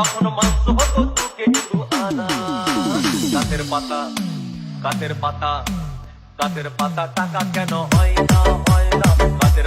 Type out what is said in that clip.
তখন মাংস হতো তোকে আনা কাতের পাতা কাতের পাতা কাতের পাতা টাকা কেন হয় না হয় না? গাছের